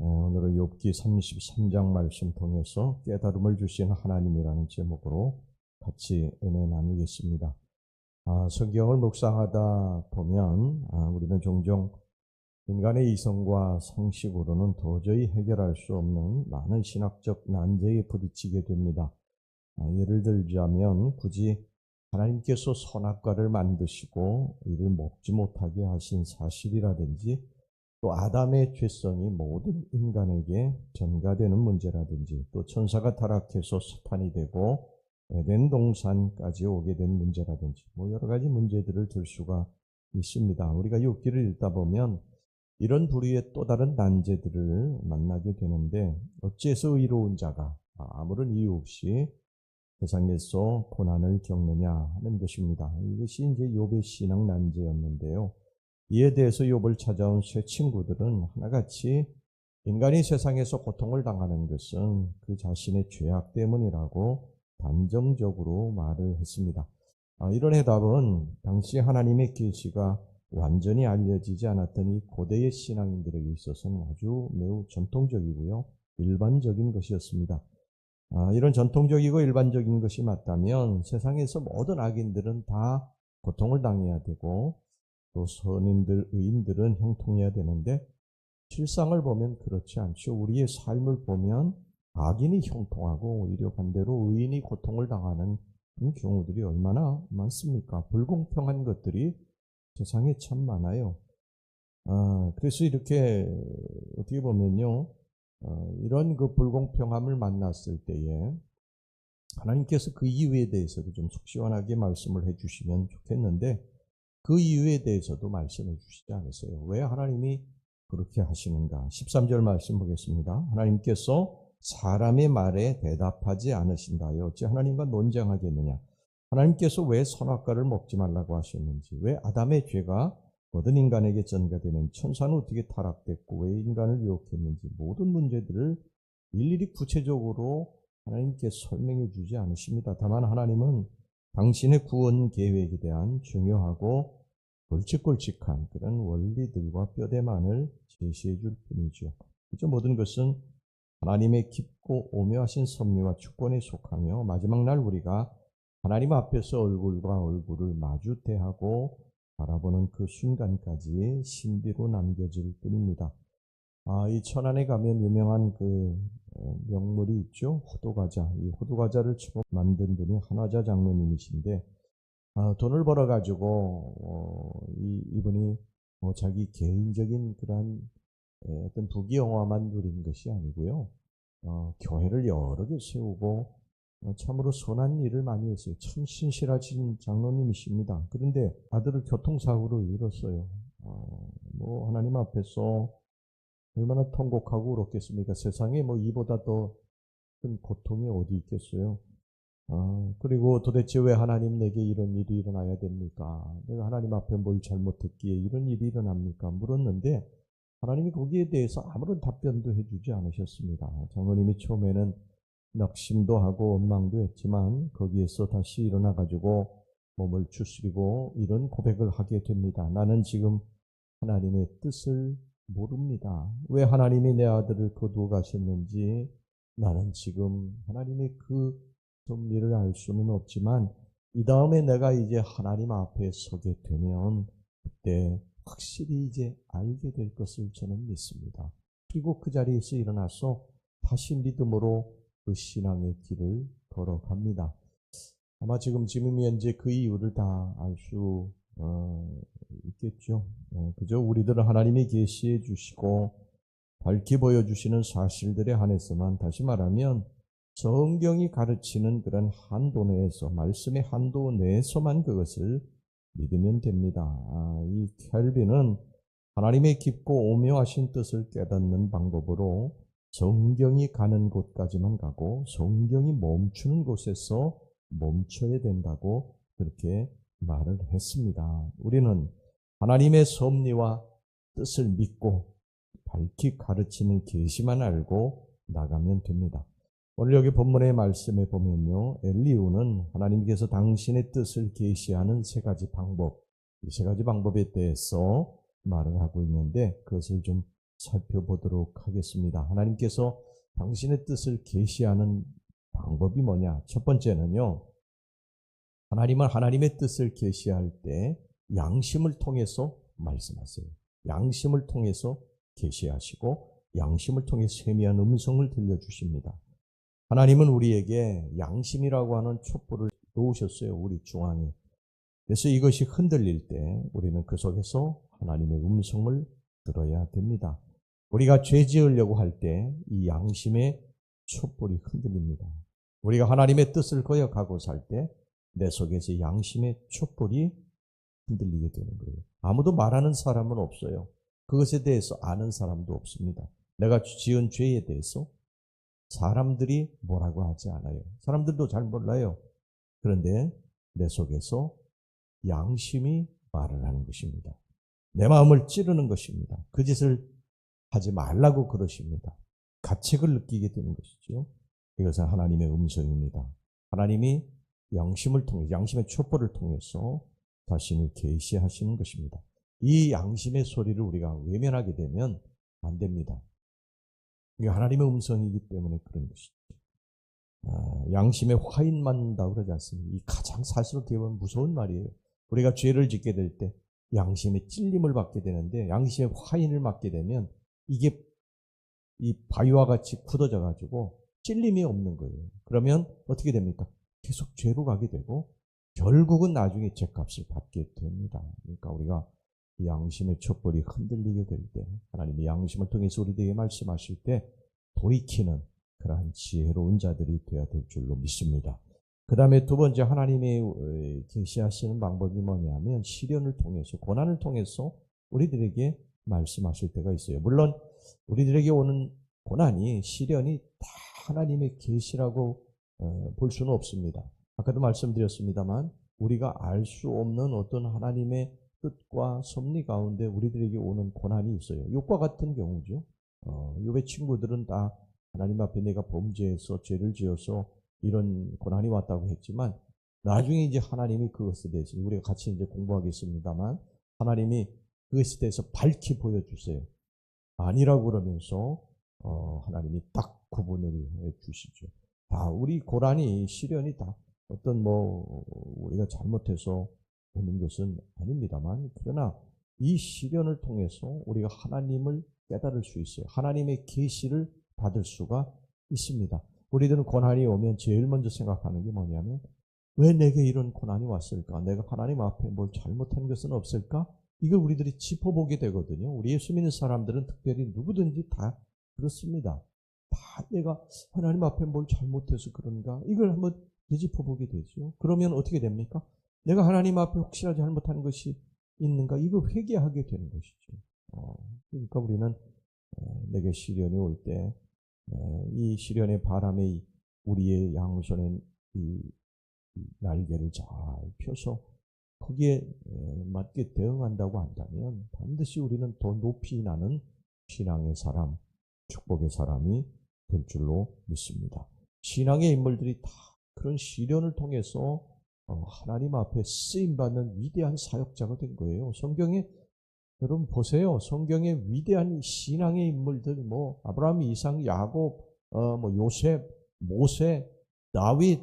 네, 오늘은 욥기 33장 말씀 통해서 깨달음을 주신 하나님이라는 제목으로 같이 은혜 나누겠습니다. 아, 성경을 묵상하다 보면 아, 우리는 종종 인간의 이성과 상식으로는 도저히 해결할 수 없는 많은 신학적 난제에 부딪히게 됩니다. 아, 예를 들자면 굳이 하나님께서 선악과를 만드시고 이를 먹지 못하게 하신 사실이라든지 또 아담의 죄성이 모든 인간에게 전가되는 문제라든지 또 천사가 타락해서 사탄이 되고 에덴 동산까지 오게 된 문제라든지 뭐 여러 가지 문제들을 들 수가 있습니다. 우리가 욥기를 읽다 보면 이런 부류의 또 다른 난제들을 만나게 되는데 어째서 의로운 자가 아무런 이유 없이 세상에서 고난을 겪느냐 하는 것입니다. 이것이 이제 욥의 신앙 난제였는데요. 이에 대해서 욥을 찾아온 새 친구들은 하나같이 인간이 세상에서 고통을 당하는 것은 그 자신의 죄악 때문이라고 단정적으로 말을 했습니다. 아, 이런 해답은 당시 하나님의 계시가 완전히 알려지지 않았던 이 고대의 신앙인들에게 있어서는 아주 매우 전통적이고요. 일반적인 것이었습니다. 아, 이런 전통적이고 일반적인 것이 맞다면 세상에서 모든 악인들은 다 고통을 당해야 되고 또 선인들, 의인들은 형통해야 되는데 실상을 보면 그렇지 않죠. 우리의 삶을 보면 악인이 형통하고 오히려 반대로 의인이 고통을 당하는 경우들이 얼마나 많습니까? 불공평한 것들이 세상에 참 많아요. 아, 그래서 이렇게 어떻게 보면요. 어, 이런 그 불공평함을 만났을 때에 하나님께서 그 이유에 대해서도 좀 속 시원하게 말씀을 해주시면 좋겠는데 그 이유에 대해서도 말씀해 주시지 않으세요. 왜 하나님이 그렇게 하시는가? 13절 말씀 보겠습니다. 하나님께서 사람의 말에 대답하지 않으신다요. 어찌 하나님과 논쟁하겠느냐? 하나님께서 왜 선악과를 먹지 말라고 하셨는지, 왜 아담의 죄가 모든 인간에게 전가되는 천사는 어떻게 타락됐고, 왜 인간을 유혹했는지, 모든 문제들을 일일이 구체적으로 하나님께 설명해 주지 않으십니다. 다만 하나님은 당신의 구원 계획에 대한 중요하고 굵직굵직한 그런 원리들과 뼈대만을 제시해 줄 뿐이죠. 그죠? 모든 것은 하나님의 깊고 오묘하신 섭리와 주권에 속하며 마지막 날 우리가 하나님 앞에서 얼굴과 얼굴을 마주 대하고 바라보는 그 순간까지 신비로 남겨질 뿐입니다. 아, 이 천안에 가면 유명한 그 명물이 있죠. 호두과자. 이 호두과자를 처음 만든 분이 한화자 장로님이신데 아, 돈을 벌어 가지고 어, 이, 이분이 뭐 자기 개인적인 그런 어떤 부귀영화만 누린 것이 아니고요. 어, 교회를 여러 개 세우고 어, 참으로 선한 일을 많이 했어요. 참 신실하신 장로님이십니다. 그런데 아들을 교통사고로 잃었어요. 어, 뭐 하나님 앞에서 얼마나 통곡하고 울었겠습니까? 세상에 뭐 이보다 더 큰 고통이 어디 있겠어요? 아, 그리고 도대체 왜 하나님 내게 이런 일이 일어나야 됩니까? 내가 하나님 앞에 뭘 잘못했기에 이런 일이 일어납니까? 물었는데 하나님이 거기에 대해서 아무런 답변도 해주지 않으셨습니다. 장로님이 처음에는 낙심도 하고 원망도 했지만 거기에서 다시 일어나가지고 몸을 추스리고 이런 고백을 하게 됩니다. 나는 지금 하나님의 뜻을 모릅니다. 왜 하나님이 내 아들을 거두어 가셨는지 나는 지금 하나님의 그 섭리를 알 수는 없지만 이 다음에 내가 이제 하나님 앞에 서게 되면 그때 확실히 이제 알게 될 것을 저는 믿습니다. 그리고 그 자리에서 일어나서 다시 믿음으로 그 신앙의 길을 걸어갑니다. 아마 지금 지금 현재 그 이유를 다 알수 어, 있겠죠. 어, 그저 우리들은 하나님이 계시해 주시고 밝히 보여 주시는 사실들에 한해서만 다시 말하면 성경이 가르치는 그런 한도 내에서 말씀의 한도 내에서만 그것을 믿으면 됩니다. 아, 이 켈빈은 하나님의 깊고 오묘하신 뜻을 깨닫는 방법으로 성경이 가는 곳까지만 가고 성경이 멈추는 곳에서 멈춰야 된다고 그렇게 말을 했습니다. 우리는 하나님의 섭리와 뜻을 믿고 밝히 가르치는 계시만 알고 나가면 됩니다. 오늘 여기 본문의 말씀에 보면요. 엘리우는 하나님께서 당신의 뜻을 계시하는 세 가지 방법, 이 세 가지 방법에 대해서 말을 하고 있는데 그것을 좀 살펴보도록 하겠습니다. 하나님께서 당신의 뜻을 계시하는 방법이 뭐냐? 첫 번째는요. 하나님은 하나님의 뜻을 계시할 때 양심을 통해서 말씀하세요. 양심을 통해서 계시하시고 양심을 통해 세미한 음성을 들려 주십니다. 하나님은 우리에게 양심이라고 하는 촛불을 놓으셨어요. 우리 중앙에. 그래서 이것이 흔들릴 때 우리는 그 속에서 하나님의 음성을 들어야 됩니다. 우리가 죄 지으려고 할 때 이 양심의 촛불이 흔들립니다. 우리가 하나님의 뜻을 거역하고 살 때 내 속에서 양심의 촛불이 흔들리게 되는 거예요. 아무도 말하는 사람은 없어요. 그것에 대해서 아는 사람도 없습니다. 내가 지은 죄에 대해서 사람들이 뭐라고 하지 않아요. 사람들도 잘 몰라요. 그런데 내 속에서 양심이 말을 하는 것입니다. 내 마음을 찌르는 것입니다. 그 짓을 하지 말라고 그러십니다. 가책을 느끼게 되는 것이죠. 이것은 하나님의 음성입니다. 하나님이 양심을 통해 양심의 촛불을 통해서 자신을 계시하시는 것입니다. 이 양심의 소리를 우리가 외면하게 되면 안 됩니다. 이게 하나님의 음성이기 때문에 그런 것이죠. 아, 양심의 화인 맞는다 그러지 않습니까? 이 가장 사실 어떻게 보면 무서운 말이에요. 우리가 죄를 짓게 될 때 양심의 찔림을 받게 되는데 양심의 화인을 맞게 되면 이게 이 바위와 같이 굳어져 가지고 찔림이 없는 거예요. 그러면 어떻게 됩니까? 계속 죄로 가게 되고 결국은 나중에 죄값을 받게 됩니다. 그러니까 우리가 양심의 촛불이 흔들리게 될 때 하나님의 양심을 통해서 우리에게 말씀하실 때 돌이키는 그러한 지혜로운 자들이 되어야 될 줄로 믿습니다. 그 다음에 두 번째 하나님의 어, 계시하시는 방법이 뭐냐면 시련을 통해서 고난을 통해서 우리들에게 말씀하실 때가 있어요. 물론 우리들에게 오는 고난이 시련이 다 하나님의 계시라고 어, 볼 수는 없습니다. 아까도 말씀드렸습니다만 우리가 알 수 없는 어떤 하나님의 뜻과 섭리 가운데 우리들에게 오는 고난이 있어요. 욕과 같은 경우죠. 어, 욕의 친구들은 다 하나님 앞에 내가 범죄해서 죄를 지어서 이런 고난이 왔다고 했지만 나중에 이제 하나님이 그것에 대해서 우리가 같이 이제 공부하겠습니다만 하나님이 그것에 대해서 밝히 보여주세요. 아니라고 그러면서 어, 하나님이 딱 구분을 해 주시죠. 다 우리 고난이 시련이 다 어떤 뭐 우리가 잘못해서 오는 것은 아닙니다만 그러나 이 시련을 통해서 우리가 하나님을 깨달을 수 있어요. 하나님의 계시를 받을 수가 있습니다. 우리들은 고난이 오면 제일 먼저 생각하는 게 뭐냐면 왜 내게 이런 고난이 왔을까? 내가 하나님 앞에 뭘 잘못한 것은 없을까? 이걸 우리들이 짚어보게 되거든요. 우리 예수 믿는 사람들은 특별히 누구든지 다 그렇습니다. 다 내가 하나님 앞에 뭘 잘못해서 그런가? 이걸 한번 되짚어보게 되죠. 그러면 어떻게 됩니까? 내가 하나님 앞에 혹시나 잘못한 것이 있는가? 이거 회개하게 되는 것이죠. 어, 그러니까 우리는 내게 시련이 올 때 이 시련의 바람에 우리의 양손에 이 날개를 잘 펴서 거기에 맞게 대응한다고 한다면 반드시 우리는 더 높이 나는 신앙의 사람, 축복의 사람이 될 줄로 믿습니다. 신앙의 인물들이 다 그런 시련을 통해서 어, 하나님 앞에 쓰임 받는 위대한 사역자가 된 거예요. 성경에 여러분 보세요. 성경의 위대한 신앙의 인물들 뭐 아브라함, 이상, 야곱, 어, 뭐 요셉, 모세, 다윗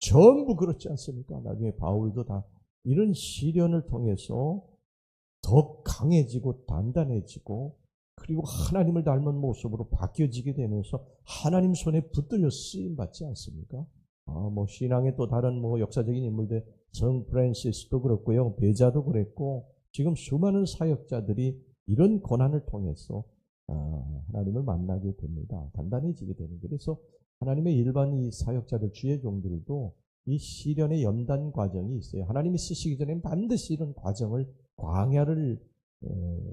전부 그렇지 않습니까? 나중에 바울도 다 이런 시련을 통해서 더 강해지고 단단해지고 그리고 하나님을 닮은 모습으로 바뀌어지게 되면서 하나님 손에 붙들려 쓰임 받지 않습니까? 아, 뭐 신앙의 또 다른 뭐 역사적인 인물들 성 프란시스도 그렇고요, 베자도 그랬고 지금 수많은 사역자들이 이런 고난을 통해서 아, 하나님을 만나게 됩니다. 단단해지게 되는 그래서 하나님의 일반 이 사역자들 주의 종들도 이 시련의 연단 과정이 있어요. 하나님이 쓰시기 전에 반드시 이런 과정을 광야를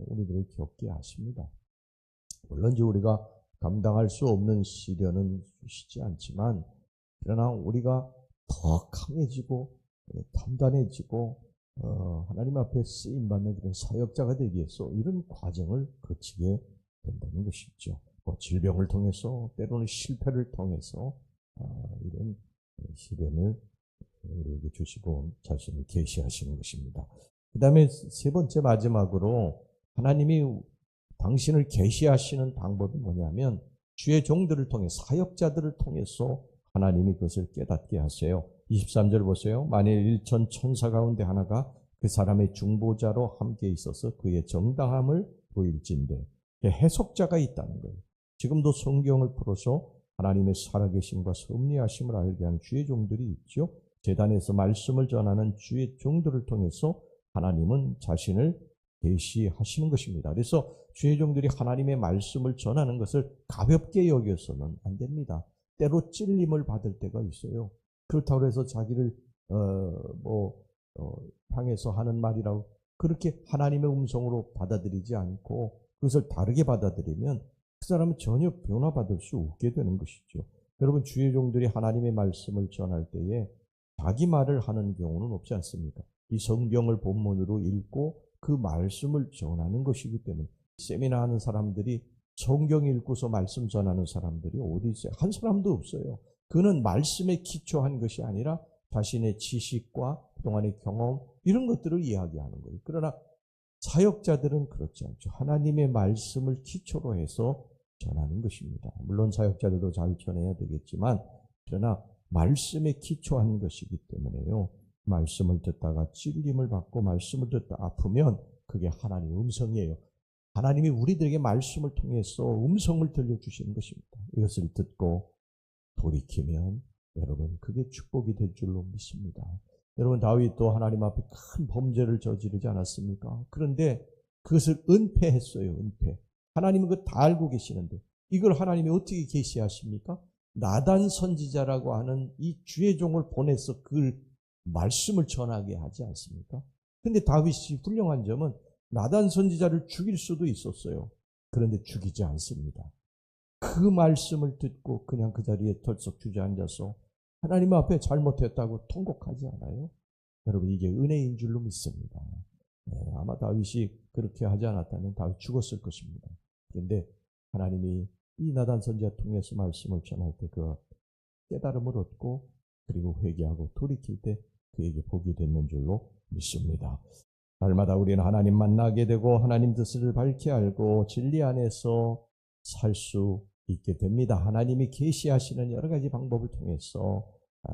우리들이 겪게 하십니다. 물론 이제 우리가 감당할 수 없는 시련은 주시지 않지만 그러나 우리가 더 강해지고 단단해지고 어, 하나님 앞에 쓰임 받는 그런 사역자가 되기 위해서 이런 과정을 거치게 된다는 것이죠. 뭐 질병을 통해서 때로는 실패를 통해서 어, 이런 시련을 우리에게 주시고 자신을 계시하시는 것입니다. 그 다음에 세 번째 마지막으로 하나님이 당신을 계시하시는 방법이 뭐냐면 주의 종들을 통해 사역자들을 통해서 하나님이 그것을 깨닫게 하세요. 23절 보세요. 만일 일천 천사 가운데 하나가 그 사람의 중보자로 함께 있어서 그의 정당함을 보일진대 해석자가 있다는 거예요. 지금도 성경을 풀어서 하나님의 살아계심과 섭리하심을 알게 하는 주의 종들이 있죠. 재단에서 말씀을 전하는 주의 종들을 통해서 하나님은 자신을 계시하시는 것입니다. 그래서 주의 종들이 하나님의 말씀을 전하는 것을 가볍게 여겨서는 안 됩니다. 때로 찔림을 받을 때가 있어요. 그렇다고 해서 자기를 어뭐 어, 향해서 하는 말이라고 그렇게 하나님의 음성으로 받아들이지 않고 그것을 다르게 받아들이면 그 사람은 전혀 변화받을 수 없게 되는 것이죠. 여러분 주의 종들이 하나님의 말씀을 전할 때에 자기 말을 하는 경우는 없지 않습니까? 이 성경을 본문으로 읽고 그 말씀을 전하는 것이기 때문에 세미나 하는 사람들이 성경 읽고서 말씀 전하는 사람들이 어디 있어요? 한 사람도 없어요. 그는 말씀에 기초한 것이 아니라 자신의 지식과 그동안의 경험 이런 것들을 이야기하는 거예요. 그러나 사역자들은 그렇지 않죠. 하나님의 말씀을 기초로 해서 전하는 것입니다. 물론 사역자들도 잘 전해야 되겠지만 그러나 말씀에 기초한 것이기 때문에요. 말씀을 듣다가 찔림을 받고 말씀을 듣다 아프면 그게 하나님의 음성이에요. 하나님이 우리들에게 말씀을 통해서 음성을 들려주시는 것입니다. 이것을 듣고 돌이키면 여러분 그게 축복이 될 줄로 믿습니다. 여러분 다윗도 하나님 앞에 큰 범죄를 저지르지 않았습니까? 그런데 그것을 은폐했어요. 은폐. 하나님은 그거 다 알고 계시는데 이걸 하나님이 어떻게 계시하십니까? 나단 선지자라고 하는 이 주의 종을 보내서 그 말씀을 전하게 하지 않습니까? 근데 다윗이 훌륭한 점은 나단 선지자를 죽일 수도 있었어요. 그런데 죽이지 않습니다. 그 말씀을 듣고 그냥 그 자리에 털썩 주저앉아서 하나님 앞에 잘못했다고 통곡하지 않아요? 여러분 이게 은혜인 줄로 믿습니다. 네, 아마 다윗이 그렇게 하지 않았다면 다윗 죽었을 것입니다. 그런데 하나님이 이 나단 선지자 통해서 말씀을 전할 때 그 깨달음을 얻고 그리고 회개하고 돌이킬 때 그에게 복이 됐는 줄로 믿습니다. 날마다 우리는 하나님 만나게 되고 하나님 뜻을 밝히 알고 진리 안에서 살 수 있게 됩니다. 하나님이 계시하시는 여러 가지 방법을 통해서 아,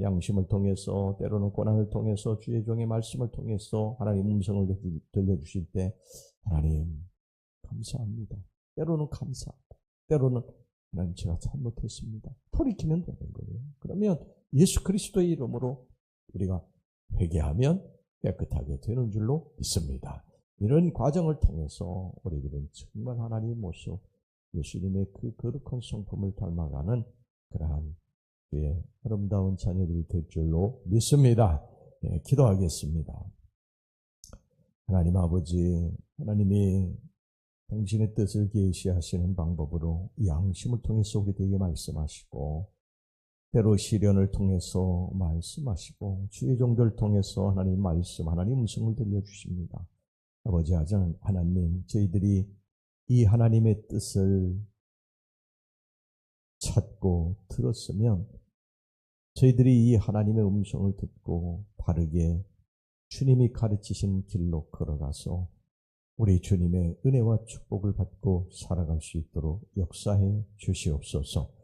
양심을 통해서 때로는 고난을 통해서 주의 종의 말씀을 통해서 하나님 음성을 들려주실 때 하나님 감사합니다. 때로는 감사하고 때로는 하나님 제가 잘못했습니다. 돌이키면 되는 거예요. 그러면 예수 그리스도의 이름으로 우리가 회개하면 깨끗하게 되는 줄로 믿습니다. 이런 과정을 통해서 우리들은 정말 하나님의 모습, 예수님의 그 거룩한 성품을 닮아가는 그러한 그의 아름다운 자녀들이 될 줄로 믿습니다. 네, 기도하겠습니다. 하나님 아버지, 하나님이 당신의 뜻을 계시하시는 방법으로 양심을 통해서 우리에게 말씀하시고 때로 시련을 통해서 말씀하시고 주의 종들을 통해서 하나님 말씀, 하나님 음성을 들려주십니다. 아버지 하나님, 저희들이 이 하나님의 뜻을 찾고 들었으면 저희들이 이 하나님의 음성을 듣고 바르게 주님이 가르치신 길로 걸어가서 우리 주님의 은혜와 축복을 받고 살아갈 수 있도록 역사해 주시옵소서.